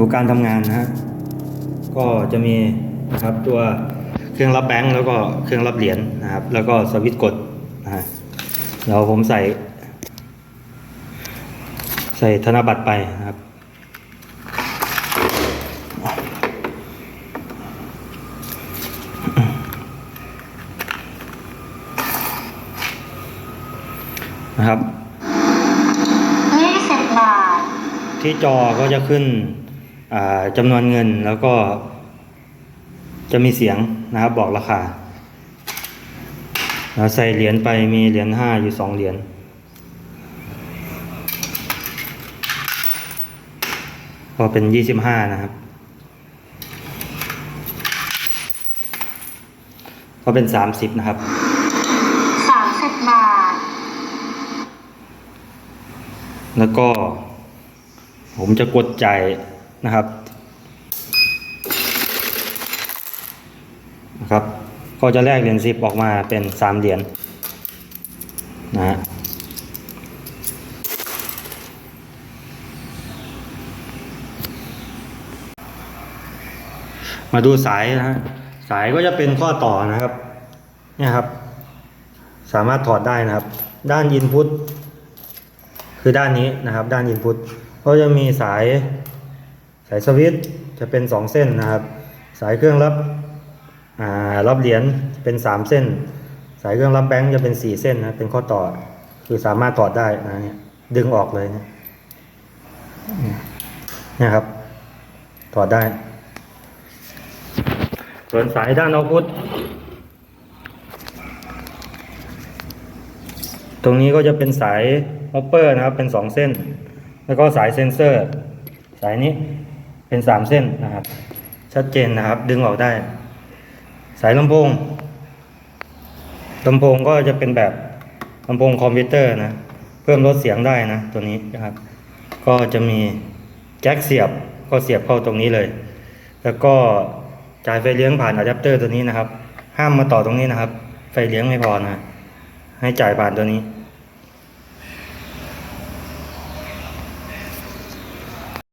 ดูการทำงานนะฮะก็จะมีนะครับตัวเครื่องรับแบงค์แล้วก็เครื่องรับเหรียญนะครับ แล้วก็สวิตช์กดนะฮะเดี๋ยวผมใส่ ใส่ธนบัตรไปนะครับนะครับยี่สิบบาทที่จอก็จะขึ้นอ่า จำนวนเงินแล้วก็จะมีเสียงนะครับบอกราคาแล้วใส่เหรียญไปมีเหรียญห้าอยู่สองเหรียญก็เป็นยี่สิบห้านะครับ ก็เป็นสามสิบนะครับสามสิบบาท แล้วก็ ผมจะกดจ่าย นะครับนะครับ ก็จะแลกเหรียญสิบออกมาเป็นสามเหรียญนะฮะมาดูสายนะฮะสายก็จะเป็นข้อต่อนะครับเนี่ยครับ สามารถถอดได้นะครับ ด้านอินพุตคือด้านนี้นะครับ ด้านอินพุตก็จะมีสาย สายสวิตจะเป็นสองเส้นนะครับ สายเครื่องรับรับเหรียญเป็นสามเส้น สายเครื่องรับแบงค์จะเป็นสี่เส้นนะเป็นข้อต่อคือสามารถถอดได้นะเนี่ยดึงออกเลยเนะเนี่ยครับถอดได้ ส่วนสายด้านเอาพุทตรงนี้ก็จะเป็นสายฮอปเปอร์นะครับเป็นสองเส้น แล้วก็สายเซนเซอร์ สายนี้ เป็นสามเส้นนะครับ ชัดเจนนะครับ ดึงออกได้ สายลำโพงลำโพงก็จะเป็นแบบลำโพงคอมพิวเตอร์นะ เพิ่มลดเสียงได้นะ ตัวนี้นะครับ ก็จะมีแจ็คเสียบก็เสียบเข้าตรงนี้เลย แล้วก็จ่ายไฟเลี้ยงผ่านอะแดปเตอร์ตัวนี้นะครับ ห้ามมาต่อตรงนี้นะครับ ไฟเลี้ยงไม่พอนะ ให้จ่ายผ่านตัวนี้